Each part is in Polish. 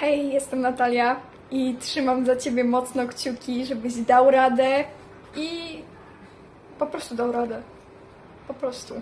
Hej, jestem Natalia i trzymam za ciebie mocno kciuki, żebyś dał radę i po prostu dał radę. Po prostu.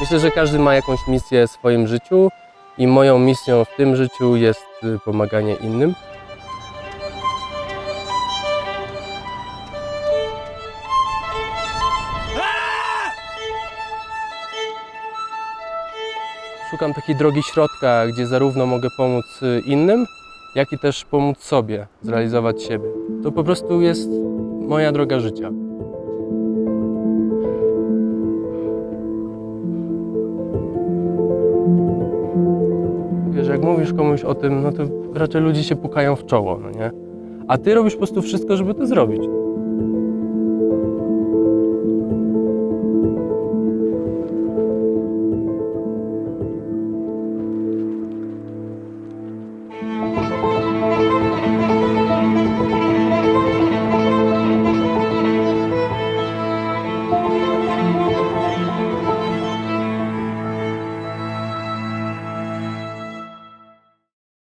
Myślę, że każdy ma jakąś misję w swoim życiu i moją misją w tym życiu jest y, pomaganie innym. Szukam takiej drogi środka, gdzie zarówno mogę pomóc y, innym, jak i też pomóc sobie, zrealizować siebie. To po prostu jest moja droga życia. Wiesz, jak mówisz komuś o tym, no to raczej ludzie się pukają w czoło, no nie? A ty robisz po prostu wszystko, żeby to zrobić.